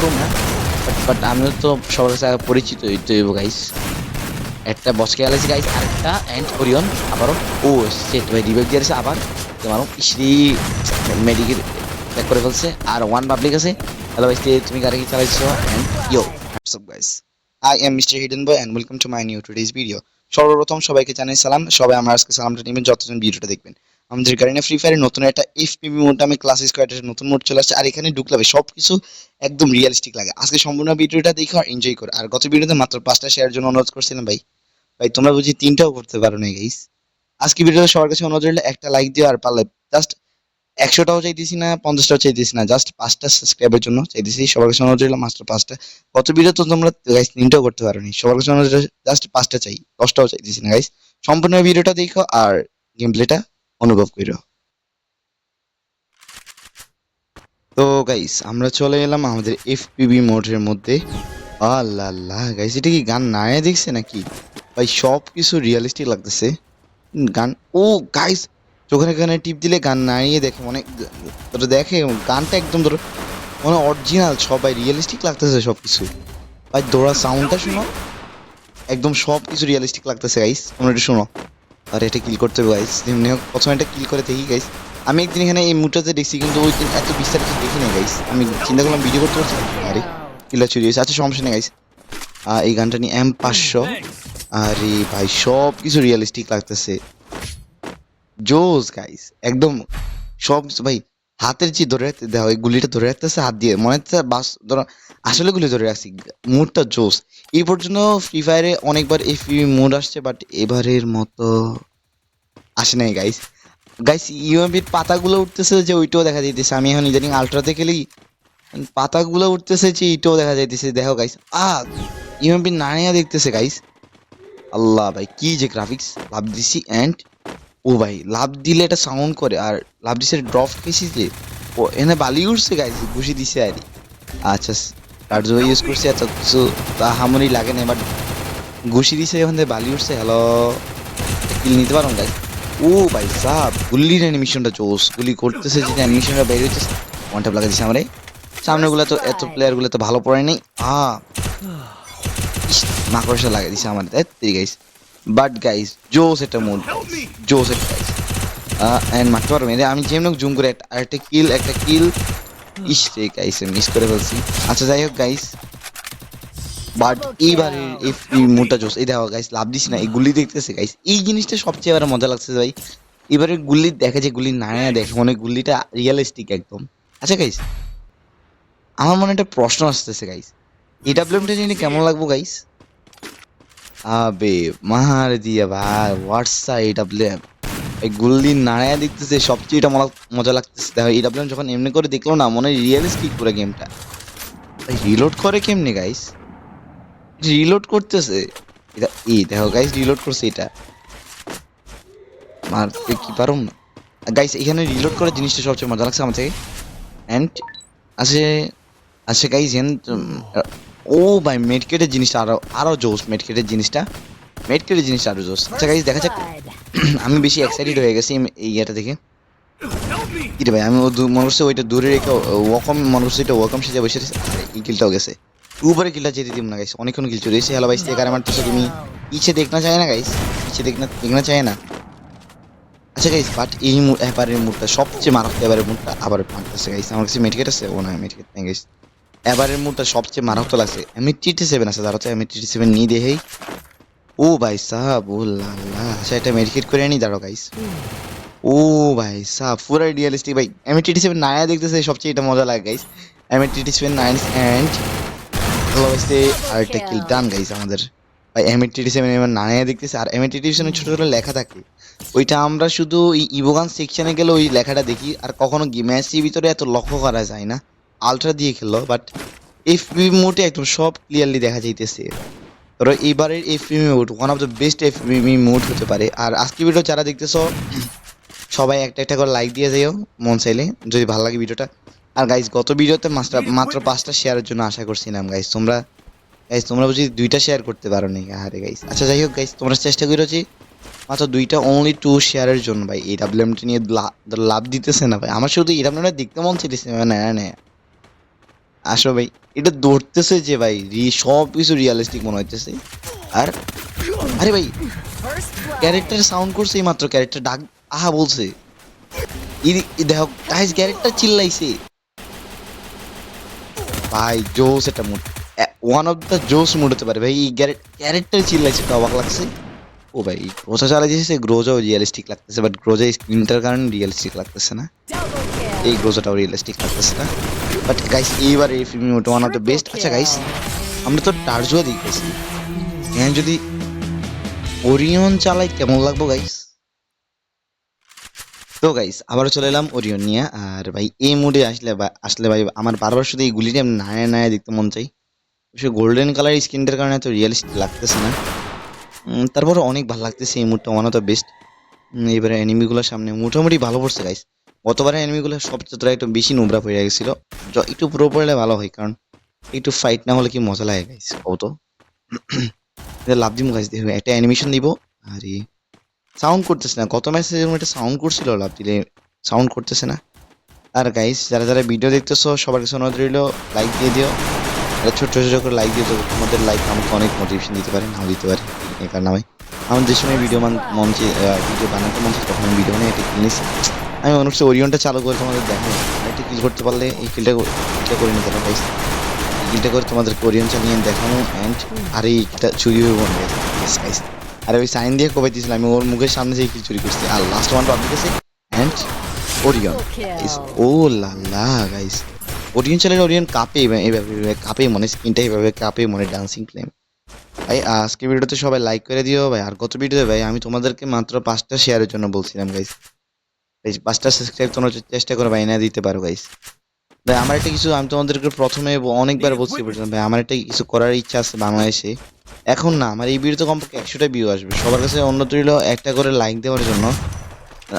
করুন না বাট আমিও তো সবার কাছে পরিচিত গাইস একটা বসকে গেলেছি গাইস আরেকটা অ্যান্ড ওরিয়ন আবারও। ও সেট ভাই রিবেক দিয়েছে আবার। তোমারও ইসরি মেডিকেল ব্যাক করে ফেলছে। আর ওয়ান পাবলিক আছে। হ্যালো ভাই তুমি গাড়ি চালাইছো and yo up, guys? I am Mr. Hidden Boy, and welcome to my new today's video. সর্বপ্রথম সবাইকে জানাই সালাম। সবাই আমার আজকে সালামটা নেবেন, যতজন ভিডিওটা দেখবেন। আমাদের গাড়িনা ফ্রি ফায়ারের নতুন একটা এফপিবি মোড আমি ক্লাস স্কোয়াডের নতুন মোড চলে আসছে। আর এখানে ঢুকলে সব কিছু একদম রিয়েলিস্টিক লাগে। আজকে সম্পূর্ণ ভিডিওটা দেখো আর এনজয় করো। আর গত ভিডিওতে মাত্র পাঁচটা শেয়ার জন্য অনুরোধ করছিলাম ভাই। ভাই, তোমরা বুঝি তিনটাও করতে পারো না গাইস আজকে ভিডিওটা সবার কাছে অনুরোধ রইলে, একটা লাইক দিও আর পারলে জাস্ট একশোটাও চাইতেছি না, পঞ্চাশটাও চাইতেছি না জাস্ট পাঁচটা সাবস্ক্রাইবের জন্য চাইতেছি। সবার কাছে অনুরোধ রইল, মাত্র পাঁচটা। গত ভিডিও তো তোমরা গাইস তিনটাও করতে পারোনি সবার কাছে অনুরোধ জাস্ট পাঁচটা চাই, দশটাও চাইতেছি না গাইস সম্পূর্ণ ভিডিওটা দেখো আর গেম প্লেটা অনুভব করো তো গাইস আমরা চলে এলাম আমাদের এফপিবি মোডের মধ্যে। আল্লাহ আল্লাহ গাইস এটা কি গান নায়ে দেখছে নাকি? ভাই সব কিছু রিয়েলিস্টিক লাগতেছে। গান, ও গাইস চোখের এখানে টিপ দিলে গান নাড়িয়ে দেখে মনে ধরো দেখে, গানটা একদম ধরো মানে অরিজিনাল সবাই রিয়েলিস্টিক লাগতেছে সব কিছু ভাই দৌড়া সাউন্ডটা শোনো। একদম সব কিছু রিয়েলিস্টিক লাগতেছে গাইস তোমরা একটু শোনো। আর এটা কিল করতে হবে গাইস যেমনি প্রথমে এটা কিল করে দেখি গাইস আমি একদিন এখানে এই মুটাতে দেখছি, কিন্তু ওই দিন এত বিস্তারিত দেখি না গাইস আমি চিন্তা করলাম ভিডিও করতে পারছি আরে কিলা চুরি হয়েছে। আচ্ছা সমস্যা নেই গাইস এই গানটা নিয়ে এম পাঁচশো। আরে ভাই সব কিছু রিয়েলিস্টিক লাগতেছে। জোস গাইস একদম সব ভাই হাতের যে ধরে রাখতে দেওয়া ওই গুলিটা ধরে রাখতেছে, হাত দিয়ে। মনে হচ্ছে বাস, ধরো, আসলে গুলি ধরে রাখছি। মুডটা জোস। এই পর্যন্ত ফ্রি ফায়ারে অনেকবার এই ফ্রি মুড আসছে বাট এবারের মতো আসে নাই গাইস গাইস ইউএমবির পাতাগুলো উঠতেছে যে ওইটাও দেখা যাইতেছে। আমি এখন ইদানিং আলট্রাতে খেলি, পাতাগুলো উঠতেছে যে এইটাও দেখা যাইতেছে। দেখো গাইস আ ইউএমবি নানিয়া দেখতেছে গাইস আল্লাহ, ভাই, কি যে গ্রাফিক্স দিছি অ্যান্ড ও ভাই, লাভ দিলে এটা সাউন্ড করে, আর লাভ দিছে ড্রপ খেয়েছি যে, ও এনে বালি উঠছে গাইস ঘুষি দিছে আর আচ্ছা কার্য ইউজ করছি এত কিছু, তা হামরি লাগে না বাট ঘুষি দিছে এখন থেকে বালি উঠছে হ্যালো কিল নিতে পারো গাইস ও ভাই, সাব গুলির অ্যানিমেশনটা জোস গুলি করতেছে যে অ্যানিমেশনটা বের হইতেছে ওয়ান লাগা দিছে আমারে সামনেগুলো তো, এত প্লেয়ারগুলো তো ভালো পড়ে নাই। আ মাকড়সা লাগিয়ে দিছে আমার তাই গাইস বাট গাইস জোস এটা মুড জোস এটা গাইস এন্ড মারতে পারব এদের আমি যেমন জুম করে একটা আরেকটা কিল একটা কিল ইস রে গাইস মিস করে ফেলছি। আচ্ছা যাই হোক গাইস বাট এইবারে এই মুডটা জোস এই দেখো গাইস লাভ দিস না। এই গুলি দেখতেছে গাইস এই জিনিসটা সবচেয়ে এবারে মজা লাগছে ভাই। এবারে গুলি দেখে যে গুলি না দেখে মনে গুলিটা রিয়েলিস্টিক একদম। আচ্ছা গাইস আমার মনে একটা প্রশ্ন আসতেছে গাইস এডাব্লিউএমটা নিয়ে কেমন লাগবো গাইস আবে মার দিয়া ভাই হোয়াটসা এডাব্লিউএম এই গুল্লি নাড়ায়া দেখতেছে, সবচেয়ে এটা মজা- লাগতেছে। দেখো এডাব্লিউএম যখন এমনি করে দেখল না, মনে রিয়েলিস্টিক পুরো গেমটা রিলোড করে কেমনি গাইস রিলোড করতেছে। এটা এই দেখো গাইস রিলোড করছে এটা। মারতে কি পারুম না। গাইস এখানে রিলোড করে জিনিসটা সবচেয়ে মজা লাগছে আমার থেকে। অ্যান্ড আছে আচ্ছা গাইস এন ও ভাই মেডকেটের জিনিসটা আরও আরও জোস মেডকেটের জিনিসটা। মেডকেটের জিনিসটা আরও জোস। আচ্ছা গাইস দেখা যাক। আমি বেশি এক্সাইটেড হয়ে গেছি এই- ইয়েটা দেখে। কি রে ভাই, আমি ও মনে করছি ওইটা দূরে রেখে ওয়াকম মনে করছি এটা ওয়াকম সেজে বসে এই কিলটাও গেছে। উপরে কিলটা যেতে দিব না গাইস অনেকক্ষণ কিল চলে এসে হ্যালো, ভাই স্টেকার আমার তুমি পিছে দেখনা চায় না গাইস পিছে দেখনা দেখনা চায় না। আচ্ছা গাইস বাট এই এবারের মুডটা, সবচেয়ে মারাত্মক এবারের মুডটা আবার মারতেছে গাইস আমার কাছে মেডিকেট আছে? ও না মেডিকেট নেই গাইস এবারের মুডটা সবচেয়ে মারাত্মক লাগছে আমি টিটি সেভেন আছে তার হচ্ছে আমি টিটি সেভেন নিয়ে দেহেই ও ভাই সাহাব ও লাল্লা আচ্ছা এটা মেডিকেট করে আনি দাঁড়ো গাইস ও ভাই সাহাব পুরো রিয়েলিস্টিক ভাই আমি টিটি সেভেন নায়া দেখতেছে সবচেয়ে এটা মজা লাগে গাইস আমি টিটি সেভেন নাইন অ্যান্ড ভালোবাসতে আরেকটা কিল ডান গাইস আমাদের। ভাই এম টিটি সেভেন এবার নায়া দেখতেছে আর এম টিটি সেভেন ছোটো ছোটো লেখা থাকে। ওইটা আমরা শুধু ওই ইভোগান সেকশনে গেলে ওই লেখাটা দেখি আর কখনো ম্যাচের ভিতরে এত লক্ষ্য করা যায় না। আলট্রা দিয়ে খেললো বাট এফবি মোটে একদম সব ক্লিয়ারলি দেখা যাইতেছে। ধরো এবারের FB mode one of the best FB mode হতে পারে। আর আজকে ভিডিও যারা দেখতেছো সবাই একটা একটা করে লাইক দিয়ে যাইও মন চাইলে যদি ভালো লাগে ভিডিওটা আর গাইস গত ভিডিওতে মাত্র মাত্র পাঁচটা শেয়ারের জন্য আশা করছিলাম গাইস তোমরা গাইস তোমরা বুঝি দুইটা শেয়ার করতে পারো নি আরে গাইস আচ্ছা যাই হোক গাইস তোমরা চেষ্টা করেছি মাত্র দুইটা অনলি টু শেয়ারের জন্য ভাই এই ডাব্লিউএমটি নিয়ে লাভ দিতেছে না ভাই। আমার শুধু এই ডাব্লিউএমটা দেখতে মন চাইতেছে মানে না না আসো ভাই, এটা ধরতেছে যে ভাই সব কিছু রিয়েলিস্টিক মনে হইতেছে। আর, আরে ভাই ক্যারেক্টার সাউন্ড করছে এই মাত্র ক্যারেক্টার ডাক, আহা বলছে। দেখো গাইস ক্যারেক্টার চিল্লাইছে। ভাই জোস এটা মুড ওয়ান অফ দ্য জোস মুড হতে পারে। ভাই, এই ক্যারেক্টার চিল্লাইছে তো অবাক লাগছে। ও ভাই গ্রোজা চালাইছে গ্রোজাও রিয়েলিস্টিক লাগতেছে বাট গ্রোজা স্ক্রিনটার কারণে রিয়েলিস্টিক লাগতেছে না. এই গ্রোজাটাও রিয়েলিস্টিক লাগতেছে না। বাট গাইস এইবার এই film one of the best আচ্ছা গাইস আমরা তো টার্জুয়া দেখতেছি। হ্যাঁ যদি ওরিয়ন চালাই, কেমন লাগবো গাইস তো গাইস আবারও চলে এলাম ওরিয়ন নিয়ে। আর ভাই, এই মুডে আসলে আসলে ভাই, আমার বারবার শুধু এই গুলিটা আমি নায় নায় দেখতে মন চাই। সে গোল্ডেন কালার স্কিনটার কারণে এত রিয়েলিস্টিক লাগতেছে না। তারপর অনেক ভালো লাগতেছে এই মুডটা ওয়ান অফ দ্য বেস্ট এবারে এনিমিগুলোর সামনে মোটামুটি ভালো পড়ছে গাইস গতবারে এনিমিগুলো সবচেয়ে একটু বেশি নোংরা পড়ে গেছিল। একটু পুরো পড়লে ভালো হয়, কারণ একটু ফাইট না হলে কি মজা লাগে গাইস কত লাভ দিম গাইস দেখবে একটা অ্যানিমেশন দিব। আর সাউন্ড করতেছে না। গত ম্যাচে যেরকম একটা সাউন্ড করছিল, লাভ দিলে সাউন্ড করতেছে না। আর গাইস যারা যারা ভিডিও দেখতেছো, সবার কাছে অনুরোধ রইল লাইক দিয়ে দিও। আর ছোট ছোট করে লাইক দিয়ে দেবো তোমাদের লাইক আমাকে অনেক মোটিভেশন দিতে পারে, নাও দিতে পারে, এই কারণে। আমি আমার যে সময় ভিডিও মন ভিডিও বানাতে মন তখন ভিডিও বানিয়ে এটা কিনেছি। আমি মনে হচ্ছে ওরিয়নটা চালু করে তোমাদের দেখাবো একটা কিল করতে পারলে এই কিলটা কিলটা করে নিতে পারো গাইস কিলটা করে তোমাদের ওরিয়ন চালিয়ে দেখানো অ্যান্ড আর এই কিলটা চুরি হয়ে মনে গাইস গাইস আরে ওই সাইন দিয়ে কবে দিয়েছিলাম আমি ওর মুখের সামনে যে কিল চুরি করছি। আর লাস্ট ওয়ান পাবলিক আছে অ্যান্ড ওরিয়ন. ও লা লা গাইস ওরিয়ন চালালে ওরিয়ন কাপে এইভাবে কাঁপে মনে, স্কিনটা এইভাবে কাপে মনে ডান্সিং ফ্লেম ভাই আজকে ভিডিওতে সবাই লাইক করে দিও, ভাই। আর গত ভিডিওতে ভাই, আমি তোমাদেরকে মাত্র পাঁচটা শেয়ারের জন্য বলছিলাম গাইস এই পাঁচটা সাবস্ক্রাইব তোমরা চেষ্টা করে ভাই দিতে পারো গাইস ভাই, আমার একটা কিছু, আমি তোমাদেরকে প্রথমে অনেকবার বলছি বলছিলাম ভাই, আমার একটা কিছু করার ইচ্ছা আছে বাংলাদেশে। এখন না, আমার এই ভিডিওতে কমপক্ষে একশোটা ভিউ আসবে। সবার কাছে অন্য রইল একটা করে লাইক দেওয়ার জন্য।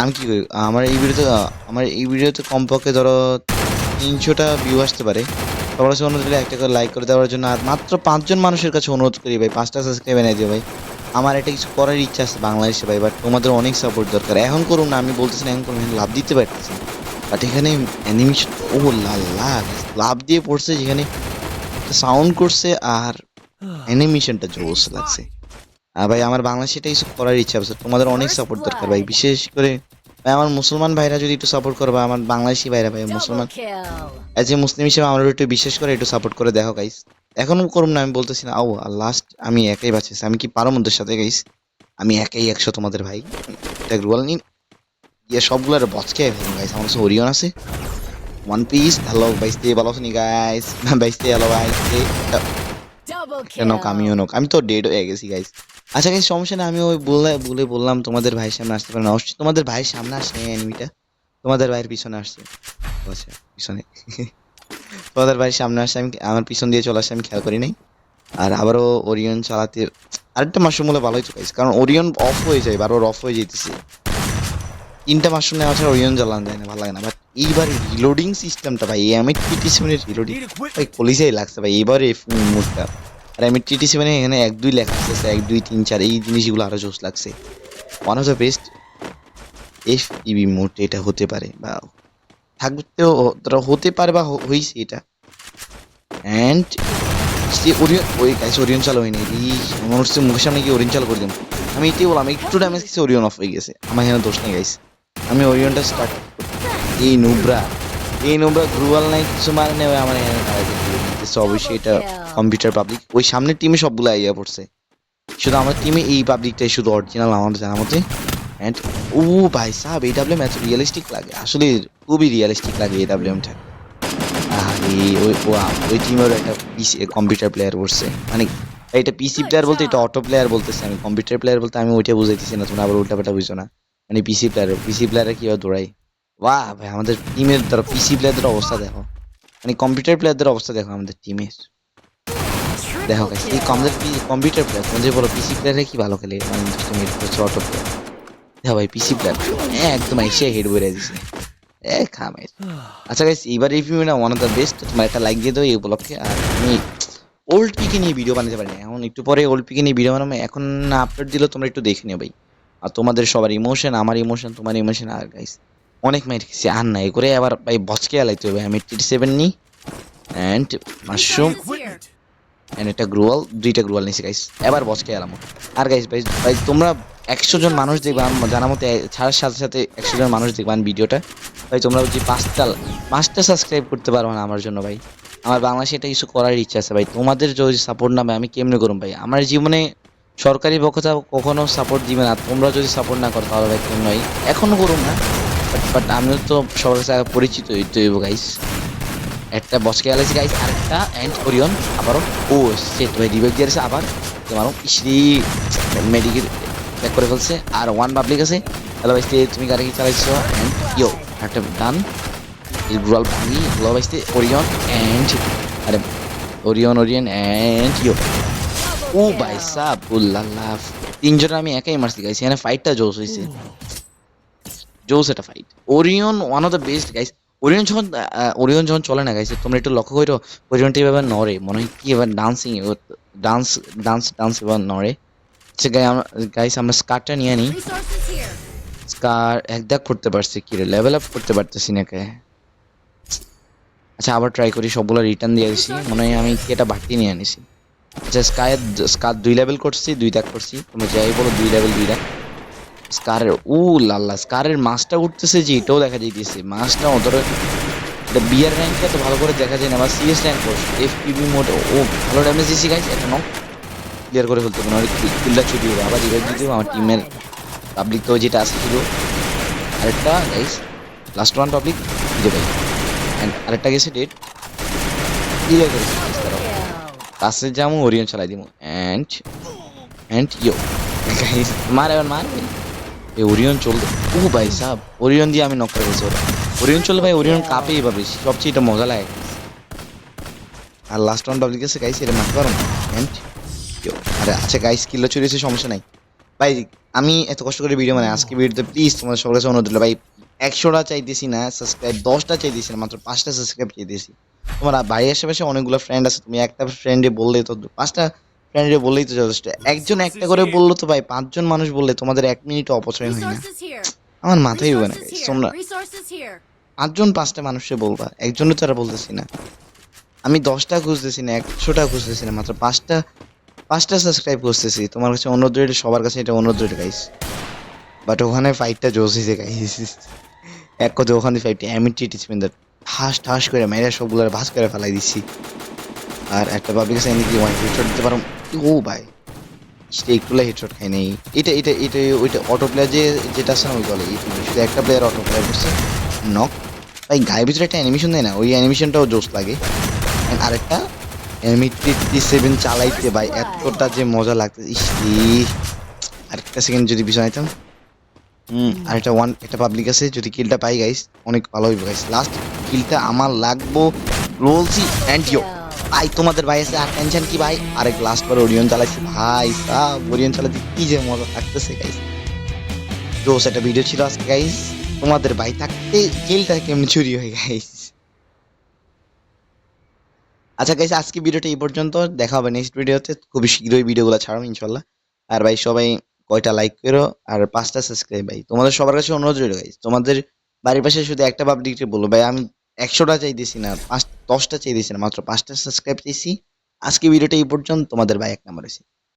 আমি কি করি, আমার এই ভিডিওতে, আমার এই ভিডিওতে কমপক্ষে ধরো তিনশোটা ভিউ আসতে পারে। সবার কাছে অনুরোধ রইল একটা করে লাইক করে দেওয়ার জন্য। আর মাত্র পাঁচজন মানুষের কাছে অনুরোধ করি, ভাই, পাঁচটা সাবস্ক্রাইব এনে দিও, ভাই। আমার একটা কিছু করার ইচ্ছা আছে বাংলাদেশে ভাই বাট তোমাদের অনেক সাপোর্ট দরকার। এখন করুন না আমি বলতেছি না এখন করুন লাভ দিতে পারতেছি বাট এখানে অ্যানিমেশন ও লাল লাভ দিয়ে পড়ছে যেখানে সাউন্ড করছে আর অ্যানিমেশনটা জোস লাগছে। আর ভাই আমার বাংলাদেশে এটা কিছু করার ইচ্ছা আছে তোমাদের অনেক সাপোর্ট দরকার ভাই বিশেষ করে ভাই আমার মুসলমান ভাইরা যদি একটু সাপোর্ট করবে আমার বাংলাদেশি ভাইরা ভাই মুসলমান. অ্যাজ এ মুসলিম হিসেবে আমরা একটু বিশেষ করে একটু সাপোর্ট করে দেখো গাইস এখনও করুম না আমি বলতেছি না ও লাস্ট আমি একাই বাঁচেছি আমি কি পারো সাথে গাইস আমি একাই একশো তোমাদের ভাই। এটা রুয়াল নিন। ইয়ে সবগুলো বচকে গাইস আমার কাছে ওরিয়ন আছে। ওয়ান পিস হ্যালো বাইসতে ভালো আছো নি গাইস বাইসতে হ্যালো বাইসতে Double কেন kill. আমিও নোক আমি তো ডেড হয়ে গেছি গাইস আচ্ছা গাইস সমস্যা না আমি ওই বলে বলে বললাম তোমাদের ভাইয়ের সামনে আসতে পারে না। অবশ্যই তোমাদের ভাইয়ের সামনে আসে এনিমিটা তোমাদের ভাইয়ের পিছনে আসছে। আচ্ছা পিছনে। তোমাদের বাড়ির সামনে আসছে আমি আমার পিছন দিয়ে চলে আসছে আমি খেয়াল করি নাই। আর আবারও ওরিয়ন চালাতে, আরেকটা মাশরুম হলে ভালোই গাইস কারণ ওরিয়ন অফ হয়ে যায় বারবার অফ হয়ে যেতেছে। তিনটা মাশরুম নেওয়া ছাড়া ওরিয়ন চালানো যায় না, ভালো লাগে না। বাট এইবার রিলোডিং সিস্টেমটা ভাই আমি টিটি সেভেনের রিলোডিং ভাই কলিজাই লাগছে ভাই এবারে মুডটা আর আমি টিটি সেভেনে এখানে এক দুই লেখা আছে, এক দুই তিন চার, এই জিনিসগুলো আরও জোস লাগছে। One of the best F EB mode এটা হতে পারে বা থাকতেও হতে পারে বা হয়েছে এটা। অ্যান্ড সে ওরিয়ন ওই গাইস ওরিয়ন চালু হয়নি। মনে হচ্ছে মুখের সামনে গিয়ে ওরিয়ন চালু করে দিলাম আমি এটাই বললাম, একটু ড্যামেজ কিছু ওরিয়ন অফ হয়ে গেছে। আমার এখানে দোষ নেই গাইস আমি ওরিয়নটা স্টার্ট এই নুবরা। এই নুবরা গ্রুয়াল নাই, কিছু মানে নেই আমার এখানে অবশ্যই এটা কম্পিউটার পাবলিক ওই সামনের টিমে সবগুলো আইয়া পড়ছে। শুধু আমার টিমে এই পাবলিকটাই শুধু অরিজিনাল আমার জানা মতে। অ্যান্ড ও ভাই সাহেব এই ডাব্লিউএম এত রিয়েলিস্টিক লাগে। আসলে খুবই রিয়েলিস্টিক লাগে এই ডাব্লিউএমটা আরে ওই ওই টিমের একটা পিসি কম্পিউটার প্লেয়ার বসছে মানে এটা পিসি প্লেয়ার বলতে এটা অটো প্লেয়ার বলতেছে আমি। কম্পিউটার প্লেয়ার বলতে আমি ওইটা বুঝাইতেছি না তোমরা আবার উল্টা পাল্টা বুঝছ না। মানে পিসি প্লেয়ার পিসি প্লেয়ারে কীভাবে দৌড়াই বাহ ভাই আমাদের টিমের ধরো পিসি প্লেয়ারদের অবস্থা দেখো। মানে কম্পিউটার প্লেয়ারদের অবস্থা দেখো আমাদের টিমের দেখো এই কমদের কম্পিউটার প্লেয়ার তোমাদের বলো পিসি প্লেয়ারে কি ভালো খেলে? মানে তুমি অটো প্লেয়ার দেখো ভাই, পিসি প্লেয়ার একদম এসে হেড বেড়ে দিছে। এ খামের আচ্ছা গাইস এবার এই ভিডিওটা ওয়ান অফ দ্য বেস্ট তোমার একটা লাইক দিয়ে দাও এই উপলক্ষে। আর আমি ওল্ড পিকে নিয়ে ভিডিও বানাতে পারি না এখন একটু পরে ওল্ড পিকে নিয়ে ভিডিও বানাবো। এখন না আপলোড দিলেও তোমরা একটু দেখে নিও ভাই। আর তোমাদের সবার ইমোশন আমার ইমোশন তোমার ইমোশন আর গাইস অনেক মাইট খেয়েছি। আর নাই করে আবার ভাই বচকে আলাইতে হবে। আমি টি সেভেন নিই অ্যান্ড মাশরুম. এন্ড একটা গ্রুয়াল, দুইটা গ্রুয়াল নিছি গাইস এবার বস খেয়ে এলাম। আর গাইস ভাই ভাই, তোমরা একশো জন মানুষ দেখবা, আমার জানার মতে ছাড়ার সাথে সাথে একশো জন মানুষ দেখবান ভিডিওটা। ভাই, তোমরা যদি পাঁচটা পাঁচটা সাবস্ক্রাইব করতে পারো না আমার জন্য, ভাই। আমার বাংলাদেশে এটা কিছু করার ইচ্ছা আছে, ভাই। তোমাদের যদি সাপোর্ট না, ভাই, আমি কেমনে করুম, ভাই? আমার জীবনে সরকারি পক্ষ থেকে, কখনো সাপোর্ট দিবে না। তোমরা যদি সাপোর্ট না করো, তাহলে ভাই, কেমন ভাই এখনও করুম না বাট আমিও তো সবার আগে পরিচিত হইতে হইব গাইস একটা বসকে আলাইছি গাইস আরেকটা এন্ড ওরিয়ন আবারও। ও সেট ভাই রিভাইভ দিয়েছে আবার। তোমার ইসরি মেডিকেল ব্যাক করে ফেলছে। আর ওয়ান পাবলিক আছে। হ্যালো, ভাই তুমি গাড়ি চালাইছো এন্ড ইয়ো একটা ডান গ্রুয়াল ভাঙি। হ্যালো, ভাই ওরিয়ন এন্ড আরে ওরিয়ন ওরিয়ন এন্ড ইয়ো ও, ভাই kill. সাব উল্লাহ তিনজনে আমি একাই মারছি গাইছি এখানে ফাইটটা জোস হয়েছে জোস একটা fight Orion one of the best guys Orion যখন ওরিয়ন যখন চলে না গাইছে তোমরা একটু লক্ষ্য করো ওরিয়নটা এভাবে নড়ে মনে হয় কি এবার ডান্সিং ডান্স ডান্স ডান্স এবার নড়ে। আচ্ছা গাই আমরা গাইস আমরা স্কারটা নিয়ে নিই. স্কার একদাক করতে পারছি কি রে লেভেল আপ করতে পারতেছি না কে। আচ্ছা আবার ট্রাই করি সবগুলো রিটার্ন দিয়ে দিছি মনে হয় আমি কি এটা বাড়তি নিয়ে আনিছি। আচ্ছা স্কায়ের স্কার দুই লেভেল করছি দুই দাগ করছি তোমরা যাই বলো দুই লেভেল দুই দাগ স্কারের, উ লাল্লা, স্কারের মাছটা উঠতেছে যে, এটাও দেখা যাইতেছে। মাছটা ওদের এটা বিয়ার র্যাঙ্কটা তো ভালো করে দেখা যায় না, বা সিএস র্যাঙ্ক করছে এফ পিবি মোড ও ভালো ড্যামেজ দিছি গাইছে একটা নক ক্লিয়ার করে ফেলতে পারব কিল্লা ছুটি হবে। আবার রিভাইভ দিতে আমার টিমের পাবলিক তো যেটা আছে ছিল আরেকটা গাইস লাস্ট ওয়ান পাবলিক দিতে ভাই অ্যান্ড আরেকটা গেছে ডেট ক্লিয়ার করে. কাছে যাব ওরিয়ন চালাই দিব অ্যান্ড অ্যান্ড ইয়ো গাইস মার, এবার মার। ভাই এ ওরিয়ন চলবে ও ভাই সাব ওরিয়ন দিয়ে আমি নক করে ফেলছি ওরা। ওরিয়ন চললে ভাই ওরিয়ন কাপে এভাবে সবচেয়ে এটা মজা লাগে। আর লাস্ট ওয়ান পাবলিক আছে গাইস এটা মারতে পারো না। আরে আচ্ছা গাইস কিল্লো চুরিয়েছে সমস্যা নাই। ভাই আমি এত কষ্ট করে ভিডিও মানে আজকে ভিডিওতে প্লিজ তোমাদের সবার কাছে অনুরোধ ভাই একশোটা চাইতেছি না সাবস্ক্রাইব দশটা চাইতেছি না মাত্র পাঁচটা সাবস্ক্রাইব চাইতেছি। তোমার বাড়ির আশেপাশে অনেকগুলো ফ্রেন্ড আছে তুমি একটা ফ্রেন্ডে বললে তো পাঁচটা ফ্রেন্ডে বললেই তো যথেষ্ট একজন একটা করে বলল তো ভাই পাঁচজন মানুষ বললে তোমাদের এক মিনিট অপচয় হয় না। আমার মাথায় হবে না তোমরা পাঁচজন পাঁচটা মানুষকে বলবা একজনও তারা বলতেছি না। আমি দশটা খুঁজতেছি না একশোটা খুঁজতেছি না মাত্র পাঁচটা পাঁচটা সাবস্ক্রাইব করতেছি। তোমার কাছে অনুরোধ রইলে সবার কাছে এটা অনুরোধ রইলে গাইস বাট ওখানে ফাইটটা জোস হয়েছে গাইস এক কথা ওখানে ফাইটটা এমিটি টিচমেন্টার ঠাস ঠাস করে মেয়েরা সবগুলো ভাস করে ফেলাই দিচ্ছি। আর একটা পাবলিক এনে কি ওয়ান দিতে পারো? ও ভাই। সেটা একটু হেডশট খাই নাই। এটা এটা এটা ওইটা অটো প্লেয়ার যে যেটা আছে না ওই বলে এই শুধু একটা প্লেয়ার অটো প্লেয়ার করছে। নক ভাই গায়ের ভিতরে একটা অ্যানিমেশন দেয় না? ওই অ্যানিমেশনটাও জোস লাগে। আরেকটা এমইটি সেভেন চালাইতে ভাই এতটা যে মজা লাগতে। আরেকটা সেকেন্ড যদি পিছনে আইতাম। হুম। আরেকটা ওয়ান একটা পাবলিক আছে যদি কিলটা পাই গাইস অনেক ভালো হইব গাইস লাস্ট কিলটা আমার লাগবো ইয়ো Kill. ভাই, তোমাদের ভাই আর টেনশন কি ভাই? আরেক লাস্ট বার ওরিয়ন চালাইছি ভাই, সাব ওরিয়ন চালাতে কি যে মজা থাকতেছে গাইস জোস একটা ভিডিও ছিল আজকে গাইস তোমাদের ভাই থাকতে কিলটা কেমনি চুরি হয় গাইস আচ্ছা গাইস আজকে ভিডিওটা এই পর্যন্ত। দেখা হবে নেক্সট ভিডিওতে খুবই শীঘ্রই ভিডিওগুলো ছাড়াবো ইনশাল্লাহ। আর ভাই, সবাই কয়টা লাইক করো? আর পাঁচটা সাবস্ক্রাইব ভাই। তোমাদের সবার কাছে অনুরোধ রইল গাইস তোমাদের বাড়ির পাশে শুধু একটা পাবলিককে বলো, ভাই। আমি একশোটা চাইতেছি না, পাঁচ, দশটা চাইতেছি না, মাত্র পাঁচটা সাবস্ক্রাইব চাইছি। আজকে ভিডিওটা এই পর্যন্ত, তোমাদের ভাই এক নাম্বার আছে